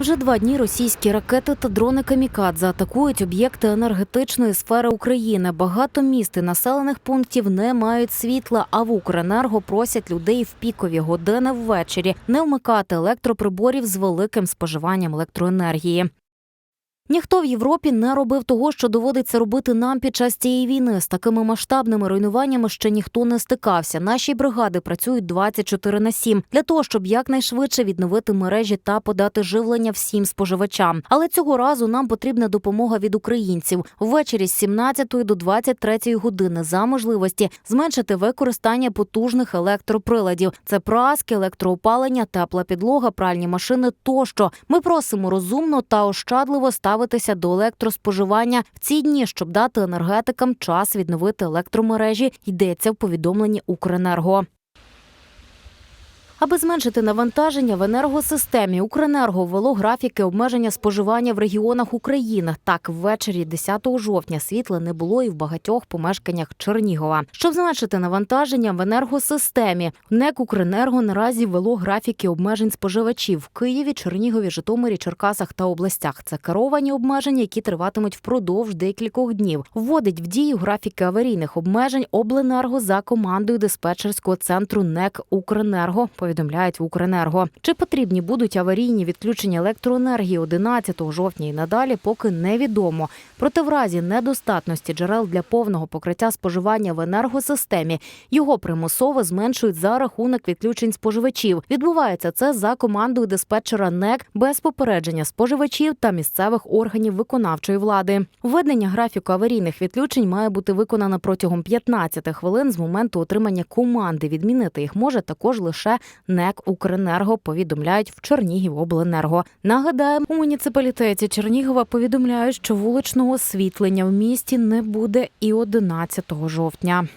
Вже два дні російські ракети та дрони камікадзе атакують об'єкти енергетичної сфери України. Багато міст і населених пунктів не мають світла, а в Укренерго просять людей в пікові години ввечері не вмикати електроприборів з великим споживанням електроенергії. Ніхто в Європі не робив того, що доводиться робити нам під час цієї війни. З такими масштабними руйнуваннями ще ніхто не стикався. Наші бригади працюють 24 на 7 для того, щоб якнайшвидше відновити мережі та подати живлення всім споживачам. Але цього разу нам потрібна допомога від українців ввечері з 17 до 23 години за можливості зменшити використання потужних електроприладів. Це праски, електроопалення, тепла підлога, пральні машини тощо. Ми просимо розумно та ощадливо ставитися до електроспоживання в ці дні, щоб дати енергетикам час відновити електромережі. Йдеться в повідомленні Укренерго. Аби зменшити навантаження в енергосистемі, Укренерго ввело графіки обмеження споживання в регіонах України. Так, ввечері 10 жовтня світла не було і в багатьох помешканнях Чернігова. Щоб зменшити навантаження в енергосистемі, НЕК Укренерго наразі ввело графіки обмежень споживачів в Києві, Чернігові, Житомирі, Черкасах та областях. Це керовані обмеження, які триватимуть впродовж декількох днів. Вводить в дію графіки аварійних обмежень обленерго за командою диспетчерського центру НЕК Укренерго. Повідомляють в Укренерго. Чи потрібні будуть аварійні відключення електроенергії 11 жовтня і надалі, поки невідомо. Проте в разі недостатності джерел для повного покриття споживання в енергосистемі його примусово зменшують за рахунок відключень споживачів. Відбувається це за командою диспетчера НЕК без попередження споживачів та місцевих органів виконавчої влади. Введення графіку аварійних відключень має бути виконано протягом 15 хвилин з моменту отримання команди. Відмінити їх може також лише НЕК Укренерго. Повідомляють в Чернігівобленерго. Нагадаємо, у муніципалітеті Чернігова повідомляють, що вуличного освітлення в місті не буде і 11 жовтня.